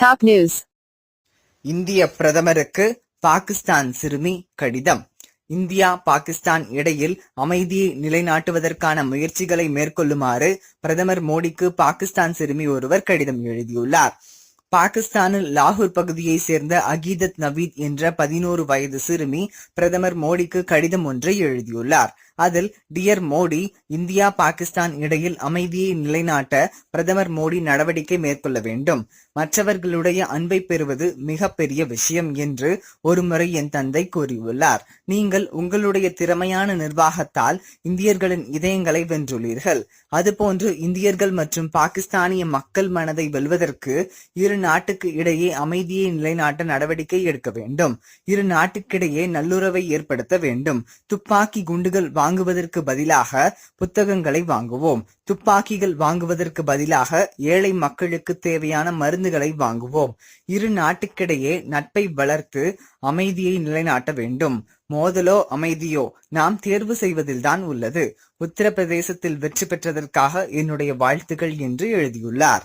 Top news இந்திய பிரதமருக்கு பாகிஸ்தான் சிறுமி கடிதம். இந்தியா பாகிஸ்தான் இடையில் அமைதியை நிலைநாட்டுவதற்கான முயற்சிகளை மேற்கொள்ளுமாறு பிரதமர் மோடிக்கு பாகிஸ்தான் சிறுமி ஒருவர் கடிதம் எழுதியுள்ளார். பாகிஸ்தானில் லாகூர் பகுதியைச் சேர்ந்த அகீதத் நவீத் என்ற பதினோரு வயது சிறுமி பிரதமர் மோடிக்கு கடிதம் ஒன்றை எழுதியுள்ளார். அதில் டியர் மோடி இந்தியா பாகிஸ்தான் இடையில் அமைதியை நிலைநாட்ட பிரதமர் மோடி நடவடிக்கை மேற்கொள்ள வேண்டும். மற்றவர்களுடைய அன்பை பெறுவது மிகப்பெரிய விஷயம் என்று ஒருமுறை என் தந்தை கூறியுள்ளார். நீங்கள் உங்களுடைய திறமையான நிர்வாகத்தால் இந்தியர்களின் இதயங்களை வென்றுள்ளீர்கள். அதுபோன்று இந்தியர்கள் மற்றும் பாகிஸ்தானிய மக்கள் மனதை வெல்வதற்கு இரு நாட்டுக்கு இடையே அமைதியை நிலைநாட்ட நடவடிக்கை எடுக்க வேண்டும். இரு நாட்டுக்கிடையே நல்லுறவை ஏற்படுத்த வேண்டும். துப்பாக்கி குண்டுகள் வாங்குவதற்கு பதிலாக புத்தகங்களை வாங்குவோம். துப்பாக்கிகள் வாங்குவதற்கு பதிலாக ஏழை மக்களுக்கு தேவையான மருந்துகளை வாங்குவோம். இரு நாட்டுக்கிடையே நட்பை வளர்த்து அமைதியை நிலைநாட்ட வேண்டும். மோதலோ அமைதியோ நாம் தேர்வு செய்வதில்தான் உள்ளது. உத்தரப்பிரதேசத்தில் வெற்றி பெற்றதற்காக என்னுடைய வாழ்த்துக்கள் என்று எழுதியுள்ளார்.